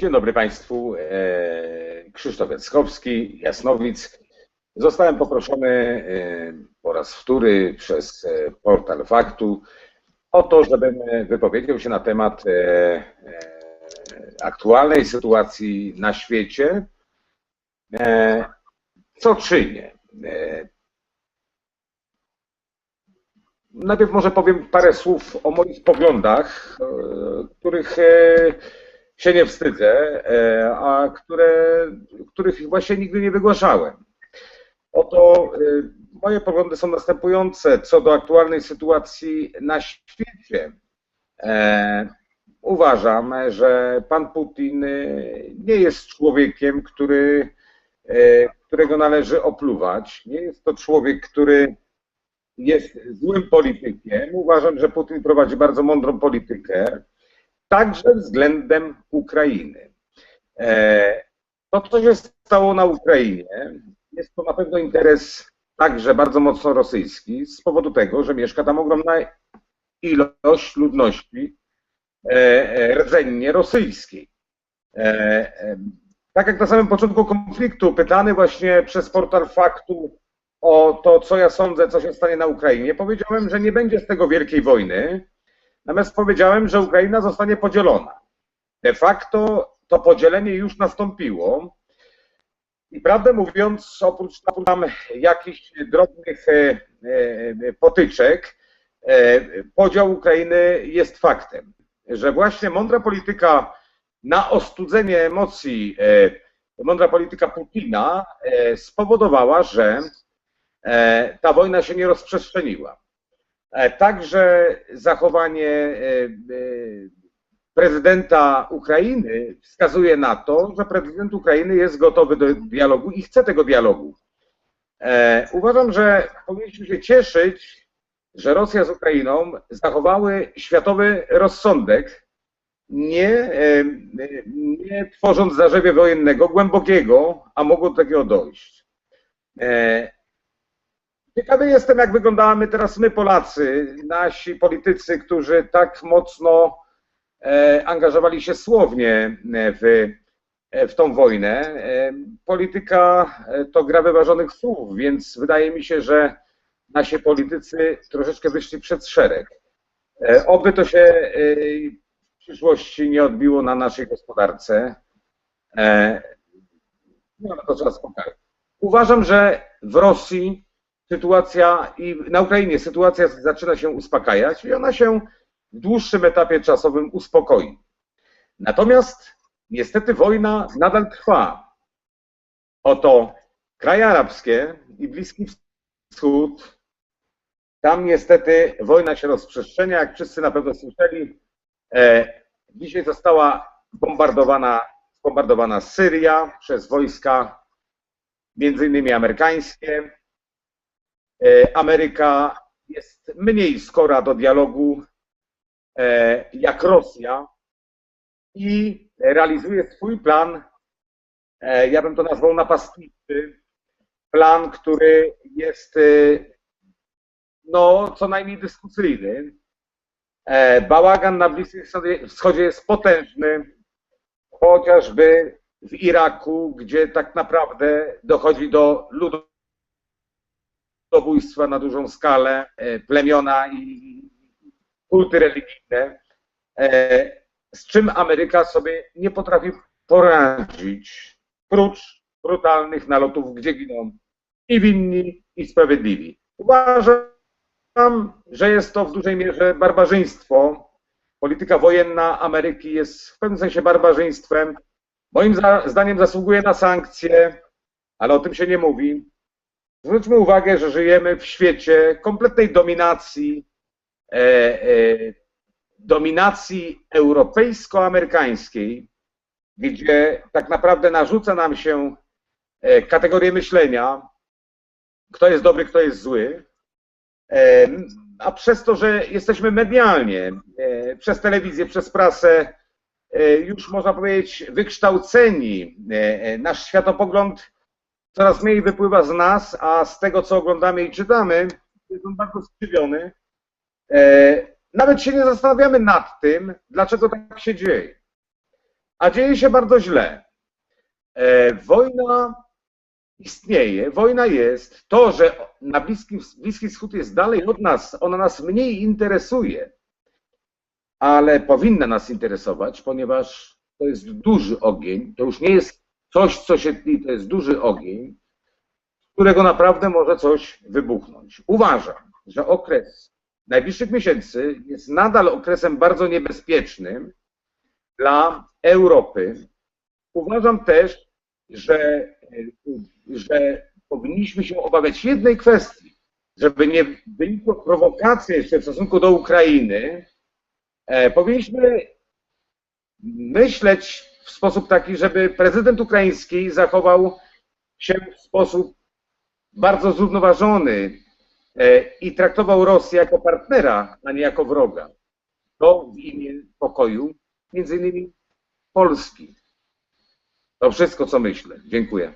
Dzień dobry Państwu. E, Krzysztof Jackowski, Jasnowic. Zostałem poproszony e, po raz wtóry przez e, portal Faktu o to, żebym wypowiedział się na temat aktualnej sytuacji na świecie. Co czynię? Najpierw może powiem parę słów o moich poglądach, których się nie wstydzę, e, a które, których właśnie nigdy nie wygłaszałem. Oto e, moje poglądy są następujące co do aktualnej sytuacji na świecie. E, uważam, że pan Putin nie jest człowiekiem, który, którego należy opluwać. Nie jest to człowiek, który jest złym politykiem. Uważam, że Putin prowadzi bardzo mądrą politykę także względem Ukrainy. E, to, co się stało na Ukrainie, jest to na pewno interes także bardzo mocno rosyjski, z powodu tego, że mieszka tam ogromna ilość ludności e, e, rdzennie rosyjskiej. Tak jak na samym początku konfliktu, pytany właśnie przez portal Faktu o to, co ja sądzę, co się stanie na Ukrainie, powiedziałem, że nie będzie z tego wielkiej wojny, Natomiast powiedziałem, że Ukraina zostanie podzielona. De facto to podzielenie już nastąpiło. I prawdę mówiąc, oprócz tam jakichś drobnych e, e, potyczek, e, podział Ukrainy jest faktem. Że właśnie mądra polityka na ostudzenie emocji, mądra polityka Putina spowodowała, że ta wojna się nie rozprzestrzeniła. E, także zachowanie e, e, prezydenta Ukrainy wskazuje na to, że prezydent Ukrainy jest gotowy do dialogu i chce tego dialogu. Uważam, że powinniśmy się cieszyć, że Rosja z Ukrainą zachowały światowy rozsądek, nie, nie tworząc zarzewie wojennego głębokiego, a mogło do takiego dojść. Ciekawy jestem, jak wyglądamy teraz my, Polacy, nasi politycy, którzy tak mocno e, angażowali się słownie w, w tą wojnę. E, polityka e, to gra wyważonych słów, więc wydaje mi się, że nasi politycy troszeczkę wyszli przed szereg. Oby to się w przyszłości nie odbiło na naszej gospodarce. No, to. Uważam, że w Rosji sytuacja i na Ukrainie sytuacja zaczyna się uspokajać i ona się w dłuższym etapie czasowym uspokoi. Natomiast niestety wojna nadal trwa. Oto kraje arabskie i Bliski Wschód, tam niestety wojna się rozprzestrzenia, jak wszyscy na pewno słyszeli. E, dzisiaj została bombardowana, bombardowana Syria przez wojska między innymi amerykańskie. E, Ameryka jest mniej skora do dialogu e, jak Rosja i realizuje swój plan, e, ja bym to nazwał napastniczy, plan, który jest no, co najmniej dyskusyjny. Bałagan na Bliskim Wschodzie jest potężny, chociażby w Iraku, gdzie tak naprawdę dochodzi do ludów ludobójstwa na dużą skalę, e, plemiona i kulty religijne, e, z czym Ameryka sobie nie potrafi poradzić, prócz brutalnych nalotów, gdzie giną i winni, i sprawiedliwi. Uważam, że jest to w dużej mierze barbarzyństwo. Polityka wojenna Ameryki jest w pewnym sensie barbarzyństwem. Moim zdaniem zasługuje na sankcje, ale o tym się nie mówi. Zwróćmy uwagę, że żyjemy w świecie kompletnej dominacji, e, e, dominacji europejsko-amerykańskiej, gdzie tak naprawdę narzuca nam się e, kategorię myślenia, kto jest dobry, kto jest zły, e, a przez to, że jesteśmy medialnie, e, przez telewizję, przez prasę, już można powiedzieć wykształceni, nasz światopogląd coraz mniej wypływa z nas, a z tego, co oglądamy i czytamy, jest on bardzo skrzywiony. E, nawet się nie zastanawiamy nad tym, dlaczego tak się dzieje. a dzieje się bardzo źle. E, wojna istnieje, wojna jest. To, że na Bliski, Bliski Wschód jest dalej od nas, ona nas mniej interesuje, ale powinna nas interesować, ponieważ to jest duży ogień. To już nie jest coś, co się tli, to jest duży ogień, z którego naprawdę może coś wybuchnąć. Uważam, że okres najbliższych miesięcy jest nadal okresem bardzo niebezpiecznym dla Europy. Uważam też, że, że powinniśmy się obawiać jednej kwestii, żeby nie byli to prowokacje jeszcze w stosunku do Ukrainy. E, powinniśmy myśleć w sposób taki, żeby prezydent ukraiński zachował się w sposób bardzo zrównoważony e, i traktował Rosję jako partnera, a nie jako wroga. To w imię pokoju, między innymi Polski. To wszystko, co myślę. Dziękuję.